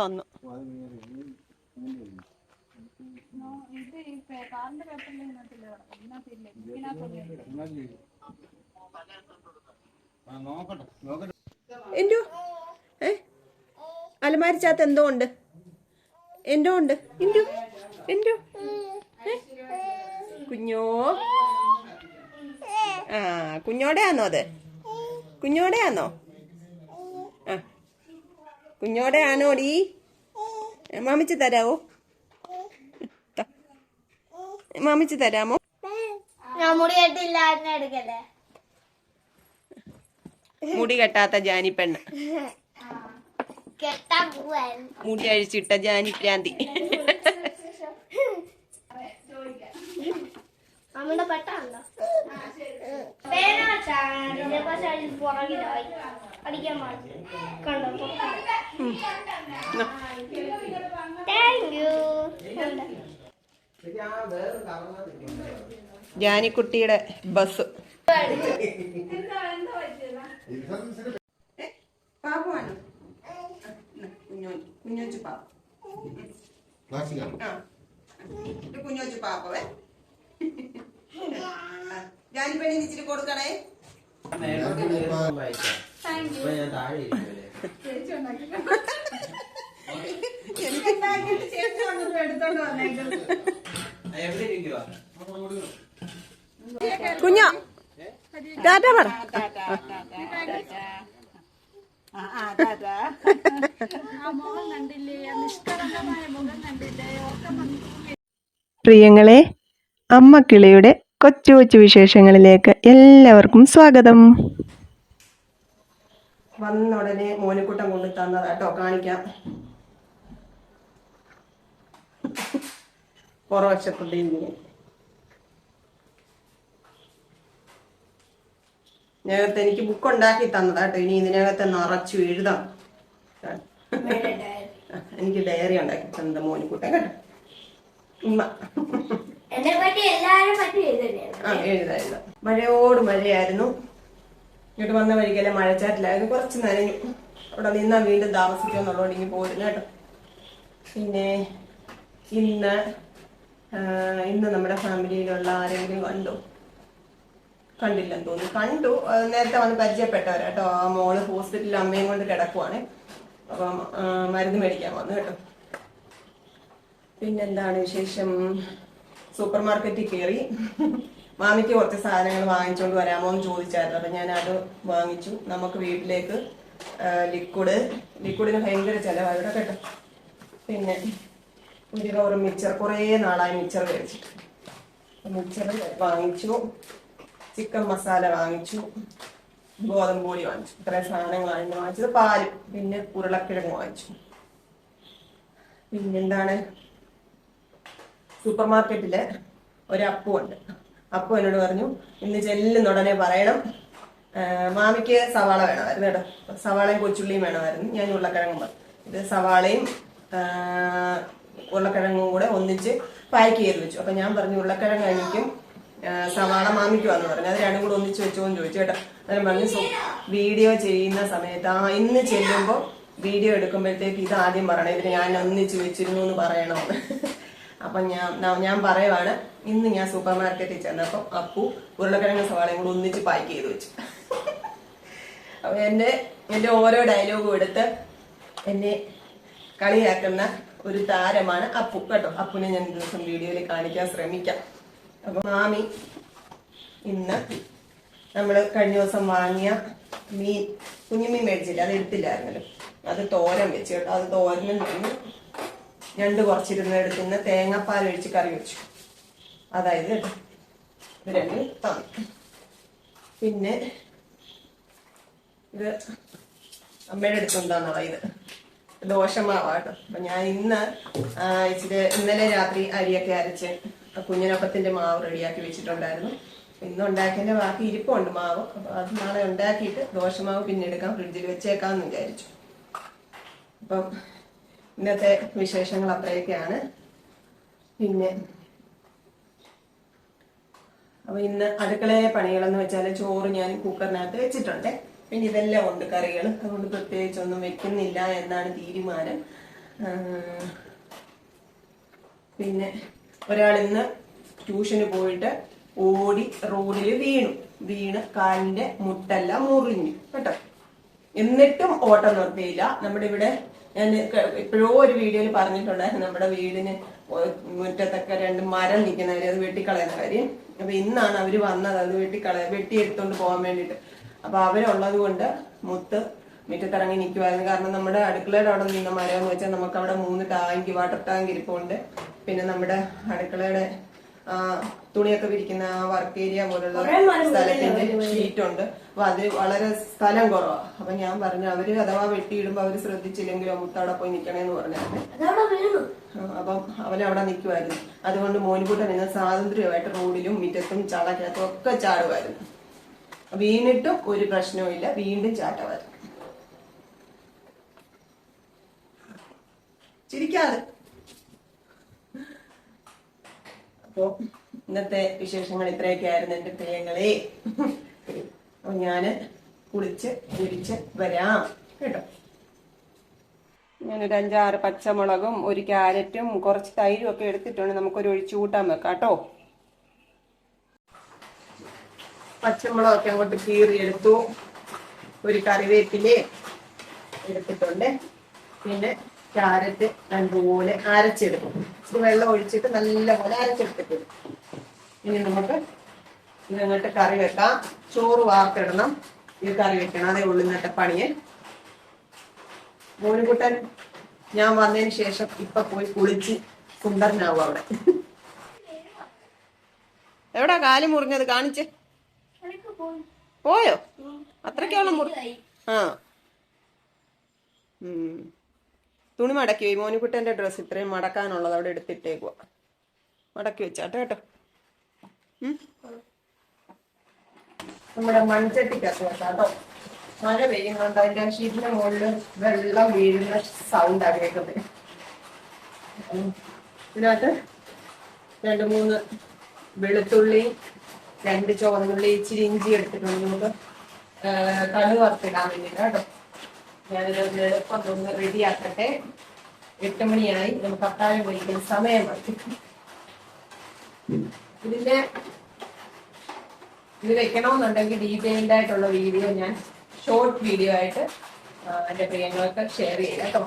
തന്നു കാറിന്റെ. ഇതിനകത്തുണ്ട്. എന്തോ? ഏ? അലമാരിച്ചകത്ത് എന്തോ ഉണ്ട്. എന്തോ ഉണ്ട്. എന്തോ? എന്തോ? കുഞ്ഞോ? ആ കുഞ്ഞോടെയാണോ അത്? കുഞ്ഞോടെയാണോ കുഞ്ഞോടെയാണോടി മാമിച്ച് തരാവോ. മാമിച്ച് തരാമോ? മുടി കെട്ടാത്ത ജാനിപ്പെണ്ണ്. മുടി അഴിച്ചിട്ട ജാനി നമ്മുടെ പെട്ടാണല്ലോ. പേനാച്ചാണ് പക്ഷെ അതിൽ പുറകിലായി. അടിക്കാൻ പാടില്ല. കണ്ടോ താങ്ക് യു ജാനിക്കുട്ടിയുടെ ബസ്. പാപ്പുവാണ് കുഞ്ഞോച്ചു പാപ്പ. കുഞ്ഞോച്ചു പാപ്പവേ. ജാനിപ്പണി ഇച്ചിരി കൊടുക്കണേ. കുഞ്ഞോ. ടാറ്റ പറ. ആ മുഖം കണ്ടില്ലേ? ആ നിഷ്കളങ്കമായ മുഖം കണ്ടില്ലേ? ഓർക്കം വന്നു പ്രിയങ്ങളെ അമ്മ കിളിയുടെ കൊച്ചു കൊച്ചു വിശേഷങ്ങളിലേക്ക് എല്ലാവർക്കും സ്വാഗതം. വന്ന ഉടനെ മോനിക്കുട്ടം കൊണ്ട് തന്നതാ കേട്ടോ കാണിക്കാം. പുറവശത്തുണ്ട് ഇങ്ങനെ ഇതിനകത്ത് എനിക്ക് ബുക്ക് ഉണ്ടാക്കി തന്നതാട്ടോ ഇനി ഇതിനകത്ത് നിറച്ചു എഴുതാം. എനിക്ക് ഡയറി ഉണ്ടാക്കി തന്നത് മോനിക്കുട്ടൻ കേട്ടോ. ഉമ്മ. മഴയോട് മഴയായിരുന്നു. ഇങ്ങോട്ട് വന്ന വഴിക്കല്ലേ മഴച്ചാറ്റിലായിരുന്നു. കുറച്ച് നനഞ്ഞു. അവിടെ നിന്നാ വീണ്ടും താമസിക്കുമെന്നുള്ളതുകൊണ്ട് ഇങ്ങനെ പോയിരുന്നു കേട്ടോ. പിന്നെ ഇന്ന് ഇന്ന് നമ്മുടെ ഫാമിലിയിലുള്ള ആരെങ്കിലും കണ്ടു? കണ്ടില്ലെന്ന് തോന്നുന്നു. കണ്ടു. നേരത്തെ വന്ന് പരിചയപ്പെട്ടവരാ കേട്ടോ. ആ മോൾ ഹോസ്പിറ്റലിൽ അമ്മയും കൊണ്ട് കിടക്കുവാണ്. അപ്പം മരുന്ന് മേടിക്കാൻ വന്നു കേട്ടോ. പിന്നെന്താണ് വിശേഷം? സൂപ്പർ മാർക്കറ്റിൽ കയറി മാമിക്ക് കുറച്ച് സാധനങ്ങൾ വാങ്ങിച്ചുകൊണ്ട് വരാമോ എന്ന് ചോദിച്ചായിരുന്നു. അപ്പം ഞാൻ അത് വാങ്ങിച്ചു. നമുക്ക് വീട്ടിലേക്ക് ലിക്വിഡ് ലിക്വിഡിന് ഭയങ്കര ചിലവാണ് ഇവിടെ കേട്ടോ. പിന്നെ ഒരു കവർ മിച്ചർ കുറേ നാളായി മിച്ചർ കഴിച്ചിട്ട്. മിച്ചർ വാങ്ങിച്ചു. ചിക്കൻ മസാല വാങ്ങിച്ചു. ഗോതമ്പ് പൊടി വാങ്ങിച്ചു. ഇത്രയും സാധനങ്ങൾ ഇന്ന് വാങ്ങിച്ചത്. പാൽ. പിന്നെ ഉരുളക്കിഴങ്ങ് വാങ്ങിച്ചു. പിന്നെന്താണ്? സൂപ്പർ മാർക്കറ്റിൽ ഒരു അപ്പു ഉണ്ട്. അപ്പു എന്നോട് പറഞ്ഞു ഇന്ന് ചെല്ലുന്ന ഉടനെ പറയണം. മാമിക്ക് സവാള വേണമായിരുന്നു കേട്ടോ. സവാളയും കൊച്ചുള്ളിയും വേണമായിരുന്നു. ഞാൻ ഉരുളക്കിഴങ്ങും ഇത് സവാളയും ഉരുളക്കിഴങ്ങും കൂടെ ഒന്നിച്ച് പാക്ക് ചെയ്ത് വെച്ചു. അപ്പൊ ഞാൻ പറഞ്ഞു ഉരുളക്കിഴങ്ങ് എനിക്കും സവാള മാമിക്കും വന്ന് പറഞ്ഞു. അത് രണ്ടും കൂടെ ഒന്നിച്ച് വെച്ചോ എന്ന് ചോദിച്ചു കേട്ടോ. അന്നേരം പറഞ്ഞു "സോ, വീഡിയോ ചെയ്യുന്ന സമയത്ത് ആ ഇന്ന് ചെല്ലുമ്പോൾ വീഡിയോ എടുക്കുമ്പോഴത്തേക്ക് ഇത് ആദ്യം പറയണം. ഇതിന് ഞാൻ ഒന്നിച്ച് വെച്ചിരുന്നു എന്ന് പറയണമെന്ന് അപ്പൊ ഞാൻ ഞാൻ പറയുവാണ് ഇന്ന് ഞാൻ സൂപ്പർ മാർക്കറ്റിൽ ചെന്നപ്പം അപ്പു ഉരുളക്കിഴങ്ങ് സവാളയും കൂടെ ഒന്നിച്ച് പാക്ക് ചെയ്ത് വെച്ചു. അപ്പൊ എന്റെ എന്റെ ഓരോ ഡയലോഗും എടുത്ത് എന്നെ കളിയാക്കുന്ന ഒരു താരമാണ് അപ്പു. കേട്ടോ അപ്പുനെ ഞാൻ ദിവസം വീഡിയോയിൽ കാണിക്കാൻ ശ്രമിക്കാം. അപ്പൊ മാമി ഇന്ന് നമ്മൾ കഴിഞ്ഞ ദിവസം വാങ്ങിയ മീൻ കുഞ്ഞുമീൻ മേടിച്ചില്ല അത് എടുത്തില്ലായിരുന്നല്ലോ. അത് തോരൻ വെച്ച് കേട്ടോ അത് തോരനും രണ്ട് കുറച്ചിരുന്ന് എടുക്കുന്ന തേങ്ങാപ്പാൽ ഒഴിച്ച് കറി വെച്ചു. അതായത് രണ്ടും പിന്നെ ഇത് അമ്മയുടെ അടുത്തുണ്ടാകുന്നതാ ഇത്. ദോഷമാവാട്ടോ അപ്പൊ ഞാൻ ഇന്ന് ഇച്ചിരി ഇന്നലെ രാത്രി അരിയൊക്കെ അരച്ച് കുഞ്ഞിനൊപ്പത്തിന്റെ മാവ് റെഡിയാക്കി വെച്ചിട്ടുണ്ടായിരുന്നു. ഇന്ന് ഉണ്ടാക്കിയതിന്റെ ബാക്കി ഇരിപ്പുണ്ട് മാവ്. അപ്പൊ അത് നാളെ ഉണ്ടാക്കിയിട്ട് ദോശമാവ് പിന്നെ എടുക്കാം ഫ്രിഡ്ജിൽ വെച്ചേക്കാന്ന് വിചാരിച്ചു. അപ്പം ഇന്നത്തെ വിശേഷങ്ങൾ അത്രയൊക്കെയാണ്. പിന്നെ അപ്പൊ ഇന്ന് അടുക്കളയിലെ പണികളെന്ന് വെച്ചാൽ ചോറ് ഞാൻ കുക്കറിനകത്ത് വെച്ചിട്ടുണ്ട്. പിന്നെ ഇതെല്ലാം ഉണ്ട് കറികൾ അതുകൊണ്ട് പ്രത്യേകിച്ചൊന്നും വെക്കുന്നില്ല എന്നാണ് തീരുമാനം. പിന്നെ ഒരാൾ ഇന്ന് ട്യൂഷന് പോയിട്ട് ഓടി റോഡിൽ വീണു. വീണ് കാലിന്റെ മുട്ടെല്ലാം മുറിഞ്ഞു. കേട്ടോ? എന്നിട്ടും ഓട്ടം നിർത്തിയില്ല. നമ്മുടെ ഇവിടെ ഞാൻ എപ്പോഴോ ഒരു വീഡിയോയിൽ പറഞ്ഞിട്ടുണ്ടായിരുന്നു നമ്മുടെ വീടിന് മുറ്റത്തൊക്കെ രണ്ട് മരം നിൽക്കുന്ന അത് വെട്ടിക്കളയുന്ന കാര്യം. അപ്പൊ ഇന്നാണ് അവർ വന്നത് അത് വെട്ടിക്കളയ വെട്ടിയെടുത്തോണ്ട് പോകാൻ വേണ്ടിട്ട് അപ്പൊ അവരുള്ളത് കൊണ്ട് മുത്ത് മുറ്റത്തിറങ്ങി നിൽക്കുമായിരുന്നു കാരണം നമ്മുടെ അടുക്കളയുടെ അവിടെ നിന്ന മരം എന്ന് വെച്ചാൽ നമുക്ക് അവിടെ മൂന്ന് ടാങ്ക് വാട്ടർ ടാങ്ക് ഇരിപ്പുണ്ട്. പിന്നെ നമ്മുടെ അടുക്കളയുടെ തുണിയൊക്കെ വിരിക്കുന്ന ആ വർക്ക് ഏരിയ പോലുള്ള സ്ഥലത്തിന്റെ ഷീറ്റ് ഉണ്ട്. അപ്പൊ അത് വളരെ സ്ഥലം കുറവാ. അപ്പൊ ഞാൻ പറഞ്ഞു അവർ അഥവാ വെട്ടിയിടുമ്പോ അവർ ശ്രദ്ധിച്ചില്ലെങ്കിലോ മുത്ത് അവിടെ പോയി നിക്കണേന്ന് പറഞ്ഞു അപ്പം അവൻ അവിടെ നിൽക്കുമായിരുന്നു അതുകൊണ്ട് മോനിക്കൂട്ടൻ ഇന്ന് സ്വാതന്ത്ര്യമായിട്ട് റോഡിലും മുറ്റത്തും ചാളക്കകത്തും ഒക്കെ ചാടുമായിരുന്നു വീണിട്ടും ഒരു പ്രശ്നവും ഇല്ല വീണ്ടും ചാട്ടമായിരുന്നു ചിരിക്കാതെ. അപ്പോ ഇന്നത്തെ വിശേഷങ്ങൾ ഇത്രയൊക്കെ ആയിരുന്നു എന്റെ പ്രിയങ്ങളെ. അപ്പൊ ഞാൻ കുളിച്ച് കുളിച്ച് വരാം. കേട്ടോ? ഞാനൊരു അഞ്ചാറ് പച്ചമുളകും ഒരു ക്യാരറ്റും കുറച്ച് തൈരും ഒക്കെ എടുത്തിട്ടുണ്ട്. നമുക്കൊരു ഒഴിച്ചു കൂട്ടാൻ വെക്കാം കേട്ടോ? പച്ചമുളകൊക്കെ അങ്ങോട്ട് കീറി എടുത്തു ഒരു കറിവേപ്പിലേ എടുത്തിട്ടുണ്ട്. പിന്നെ ക്യാരറ്റ് നല്ലപോലെ അരച്ചെടുക്കും. വെള്ളം ഒഴിച്ചിട്ട് നല്ലപോലെ അരച്ചെടുത്തിട്ടുണ്ട്. ഇനി നമുക്ക് ഇതങ്ങോട്ട് കറി വെക്കാം. ചോറ് വാർത്തിടണം. ഇത് കറി വെക്കണം. അതേ ഉള്ളു ഇന്നത്തെ പണിയെ. മോനുകുട്ടൻ ഞാൻ വന്നതിന് ശേഷം ഇപ്പൊ പോയി കുളിച്ച് സുന്ദരനാവും അവിടെ. എവിടാ കാലി മുറിഞ്ഞത്? കാണിച്ച്. പോയോ? അത്രയ്ക്കാണോ മുറി ആ. ഉം. തുണി മടക്കി പോയി. മോനിക്കുട്ടന്റെ ഡ്രസ്സ് ഇത്രയും മടക്കാനുള്ളത് അവിടെ എടുത്തിട്ടേക്കുക മടക്കി വെച്ചാട്ടെ കേട്ടോ. നമ്മുടെ മൺചട്ടിക്കകത്ത് കേട്ടോ. മഴ പെയ്യുന്നുണ്ട്. അതിന്റെ ഷീറ്റിന്റെ മുകളിൽ വെള്ളം വീഴുന്ന സൗണ്ട് കേൾക്കുന്നത് ഉം. ഇതിനകത്ത് രണ്ട് മൂന്ന് വെളുത്തുള്ളി രണ്ട് ചുവന്നുള്ളി ഇച്ചിരി ഇഞ്ചി എടുത്തിട്ടുണ്ട്. നമുക്ക് കടുക് വറുത്തിടാൻ വേണ്ടിയിട്ട് കേട്ടോ. ഞാനിത് എളുപ്പം ഒന്ന് റെഡിയാക്കട്ടെ. എട്ട് മണിയായി. നമുക്ക് അത്താഴം കഴിക്കാൻ സമയമായി. ഇതിന്റെ ഇത് വെക്കണമെന്നുണ്ടെങ്കിൽ ഡീറ്റെയിൽഡ് ആയിട്ടുള്ള വീഡിയോ ഞാൻ ഷോർട്ട് വീഡിയോ ആയിട്ട് എന്റെ പ്രിയങ്ങൾക്ക് ഷെയർ ചെയ്യാം കേട്ടോ.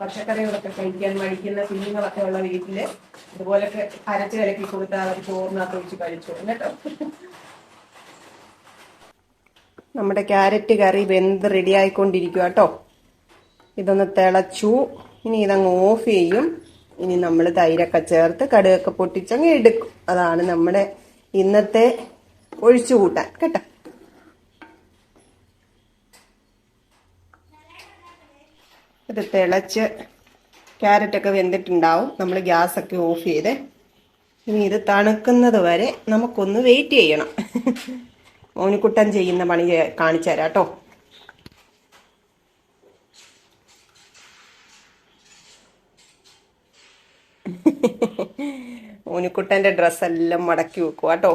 പച്ചക്കറികളൊക്കെ കഴിക്കാൻ മടിക്കുന്ന കുഞ്ഞുങ്ങളൊക്കെ ഉള്ള വീട്ടിൽ ഇതുപോലൊക്കെ അരച്ച് കലക്കി കൊടുത്താൽ അവർ ചോറിനകത്ത് ഒഴിച്ച് കഴിച്ചോളും കേട്ടോ. നമ്മുടെ ക്യാരറ്റ് കറി വെന്ത് റെഡി ആയിക്കൊണ്ടിരിക്കുക കേട്ടോ ഇതൊന്ന് തിളച്ചു. ഇനി ഇതങ്ങ് ഓഫ് ചെയ്യും. ഇനി നമ്മൾ തൈരൊക്കെ ചേർത്ത് കടുകൊക്കെ പൊട്ടിച്ചങ്ങ് എടുക്കും. അതാണ് നമ്മുടെ ഇന്നത്തെ ഒഴിച്ചു കൂട്ടാൻ കേട്ടോ? ഇത് തിളച്ച് ക്യാരറ്റൊക്കെ വെന്തിട്ടുണ്ടാവും. നമ്മൾ ഗ്യാസൊക്കെ ഓഫ് ചെയ്ത്. ഇനി ഇത് തണുക്കുന്നത് വരെ നമുക്കൊന്ന് വെയിറ്റ് ചെയ്യണം. മോനിക്കുട്ടൻ ചെയ്യുന്ന പണി കാണിച്ചു തരാം കേട്ടോ. മോനിക്കുട്ടന്റെ ഡ്രസ്സെല്ലാം മടക്കി വെക്കുക കേട്ടോ.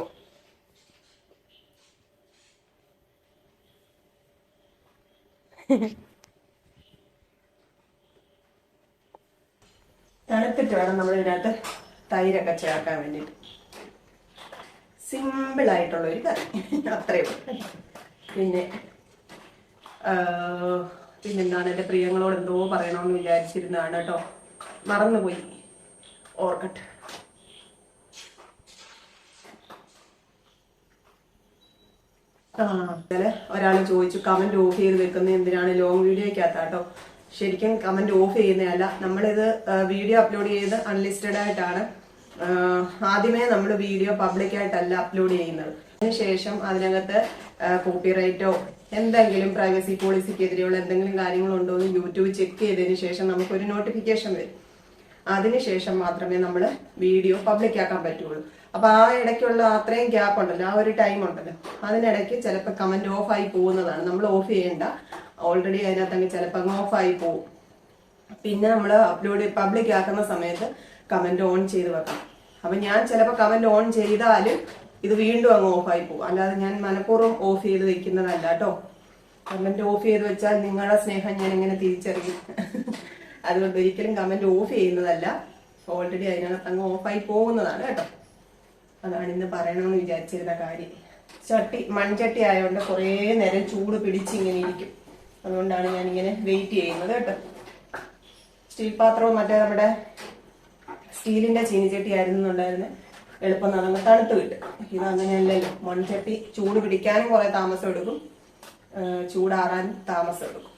തണുത്തിട്ട് വേണം നമ്മൾ ഇതിനകത്ത് തൈരൊക്കെ ചേർക്കാൻ വേണ്ടിയിട്ട്. സിമ്പിൾ ആയിട്ടുള്ള ഒരു കറി. അത്രയേ ഉള്ളൂ. പിന്നെ പിന്നെന്താണ് എന്റെ പ്രിയങ്ങളോട് എന്തോ പറയണമെന്ന് വിചാരിച്ചിരുന്നതാണ് കേട്ടോ. മറന്നുപോയി. ഓർക്കട്ടെ. ആ ഒരാൾ ചോദിച്ചു കമന്റ് ഓഫ് ചെയ്ത് വെക്കുന്ന എന്തിനാണ്? ലോങ് വീഡിയോയ്ക്കകത്ത് കേട്ടോ ശരിക്കും കമന്റ് ഓഫ് ചെയ്യുന്നതല്ല. നമ്മളിത് വീഡിയോ അപ്ലോഡ് ചെയ്ത് അൺലിസ്റ്റഡ് ആയിട്ടാണ് ആദ്യമേ നമ്മൾ വീഡിയോ പബ്ലിക്കായിട്ടല്ല അപ്ലോഡ് ചെയ്യുന്നത്. അതിനുശേഷം അതിനകത്ത് കോപ്പിറൈറ്റോ എന്തെങ്കിലും പ്രൈവസി പോളിസിക്കെതിരെയുള്ള എന്തെങ്കിലും കാര്യങ്ങളുണ്ടോ എന്ന് യൂട്യൂബ് ചെക്ക് ചെയ്തതിന് ശേഷം നമുക്കൊരു നോട്ടിഫിക്കേഷൻ വരും. അതിനുശേഷം മാത്രമേ നമ്മൾ വീഡിയോ പബ്ലിക് ആക്കാൻ പറ്റുള്ളൂ. അപ്പൊ ആ ഇടയ്ക്കുള്ള അത്രയും ഗ്യാപ്പ് ഉണ്ടല്ലോ ആ ഒരു ടൈം ഉണ്ടല്ലോ. അതിനിടയ്ക്ക് ചിലപ്പോൾ കമന്റ് ഓഫ് ആയി പോകുന്നതാണ്. നമ്മൾ ഓഫ് ചെയ്യേണ്ട. ഓൾറെഡി അതിനകത്ത് അങ്ങ് ചിലപ്പോൾ അങ്ങ് ആയി പോകും. പിന്നെ നമ്മൾ അപ്ലോഡ് പബ്ലിക് ആക്കുന്ന സമയത്ത് കമന്റ് ഓൺ ചെയ്ത് വെക്കാം അപ്പൊ ഞാൻ ചിലപ്പോൾ കമന്റ് ഓൺ ചെയ്താലും ഇത് വീണ്ടും അങ്ങ് ഓഫായി പോകും. അല്ലാതെ ഞാൻ മനഃപൂർവം ഓഫ് ചെയ്ത് വെക്കുന്നതല്ല കേട്ടോ കമന്റ് ഓഫ് ചെയ്ത് വെച്ചാൽ നിങ്ങളുടെ സ്നേഹം ഞാൻ എങ്ങനെ തിരിച്ചറിയും. അതുകൊണ്ട് ഒരിക്കലും കമന്റ് ഓഫ് ചെയ്യുന്നതല്ല. ഓൾറെഡി അതിനകത്ത് അങ്ങ് ഓഫായി പോകുന്നതാണ് കേട്ടോ അതാണ് ഇന്ന് പറയണമെന്ന് വിചാരിച്ചിരുന്ന കാര്യം. ചട്ടി മൺചട്ടി ആയതുകൊണ്ട് കുറേ നേരം ചൂട് പിടിച്ച് ഇങ്ങനെ ഇരിക്കും. അതുകൊണ്ടാണ് ഞാൻ ഇങ്ങനെ വെയിറ്റ് ചെയ്യുന്നത് കേട്ടോ സ്റ്റീൽ പാത്രവും മറ്റേ നമ്മുടെ സ്റ്റീലിന്റെ ചീനിച്ചട്ടി ആയിരുന്നുണ്ടായിരുന്നു എളുപ്പം നടന്ന് തണുത്ത് കിട്ടും. ഇത് അങ്ങനെയല്ലല്ലോ മൺചട്ടി ചൂട് പിടിക്കാനും കുറെ താമസം എടുക്കും. ചൂടാറാൻ താമസം എടുക്കും.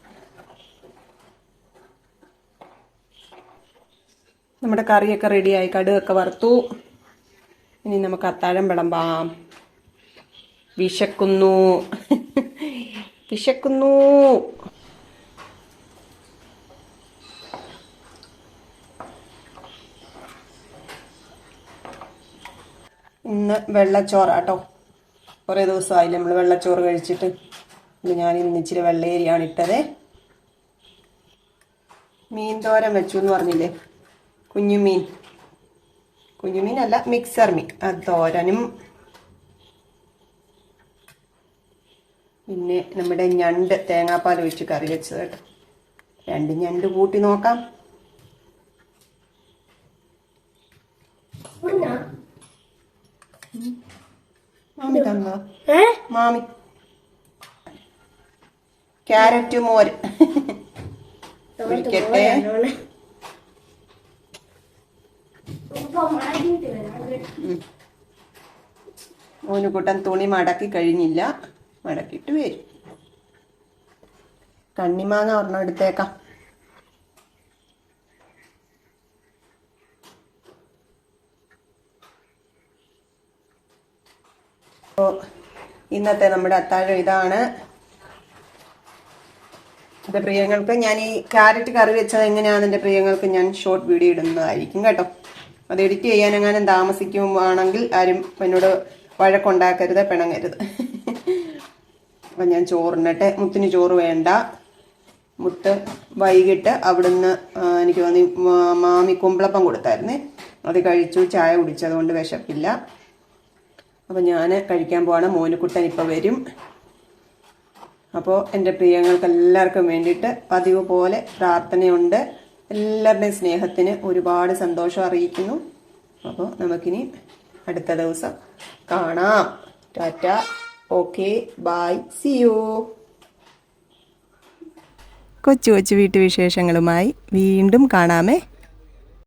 നമ്മുടെ കറിയൊക്കെ റെഡിയായി. കടുകൊക്കെ വറുത്തു. ഇനി നമുക്ക് അത്താഴം വിളമ്പാം. വിശക്കുന്നു. വിശക്കുന്നു. ഇന്ന് വെള്ളച്ചോറാട്ടോ. കുറേ ദിവസമായില്ല നമ്മൾ വെള്ളച്ചോറ് കഴിച്ചിട്ട്. ഞാൻ ഇന്ന് ഇച്ചിരി വെള്ളേരിയാണ് ഇട്ടത്. മീൻ തോരൻ വെച്ചു എന്ന് പറഞ്ഞില്ലേ കുഞ്ഞുമീൻ കുഞ്ഞുമീൻ അല്ല മിക്സർ മീൻ. ആ തോരനും. പിന്നെ നമ്മുടെ ഞണ്ട് തേങ്ങാപ്പാൽ ഒഴിച്ച് കറി വെച്ചത് കേട്ടോ. രണ്ട് ഞണ്ട് കൂട്ടി നോക്കാം. മാമി തന്നോ? മാമി. ക്യാരറ്റ് മോര്. കുടിക്കട്ടെ. മോനുകൂട്ടൻ തുണി മടക്കി കഴിഞ്ഞില്ല. മടക്കിയിട്ട് വരും. കണ്ണിമാങ്ങ ഒരെണ്ണം എടുത്തേക്കാം. അപ്പോൾ ഇന്നത്തെ നമ്മുടെ അത്താഴം ഇതാണ്. എന്റെ പ്രിയങ്ങൾക്ക് ഞാൻ ഈ ക്യാരറ്റ് കറി വെച്ചത് എങ്ങനെയാണെന്ന് പ്രിയങ്ങൾക്ക് ഞാൻ ഷോർട്ട് വീഡിയോ ഇടുന്നതായിരിക്കും കേട്ടോ. അത് എഡിറ്റ് ചെയ്യാൻ എങ്ങാനും താമസിക്കുവാണെങ്കിൽ ആരും എന്നോട് വഴക്കുണ്ടാക്കരുത് പിണങ്ങരുത്. അപ്പം ഞാൻ ചോറിനട്ടെ. മുത്തിന് ചോറ് വേണ്ട. മുത്ത് വൈകിട്ട് അവിടുന്ന് എനിക്ക് തോന്നി മാമി കുമ്പളപ്പം കൊടുത്തായിരുന്നേ. അത് കഴിച്ചു ചായ കുടിച്ചതുകൊണ്ട് വിശപ്പില്ല. അപ്പം ഞാൻ കഴിക്കാൻ പോവാണ്. മോനുക്കുട്ടൻ ഇപ്പോൾ വരും. അപ്പോൾ എന്റെ പ്രിയങ്ങൾക്ക് എല്ലാവർക്കും വേണ്ടിയിട്ട് പതിവ് പോലെ പ്രാർത്ഥനയുണ്ട്. എല്ലാവരുടെയും സ്നേഹത്തിന് ഒരുപാട് സന്തോഷം അറിയിക്കുന്നു. അപ്പോൾ നമുക്കിനി അടുത്ത ദിവസം കാണാം. Tata. Okay. Bye see you കൊച്ചു കൊച്ചു വീട്ടുവിശേഷങ്ങളുമായി വീണ്ടും കാണാമേ.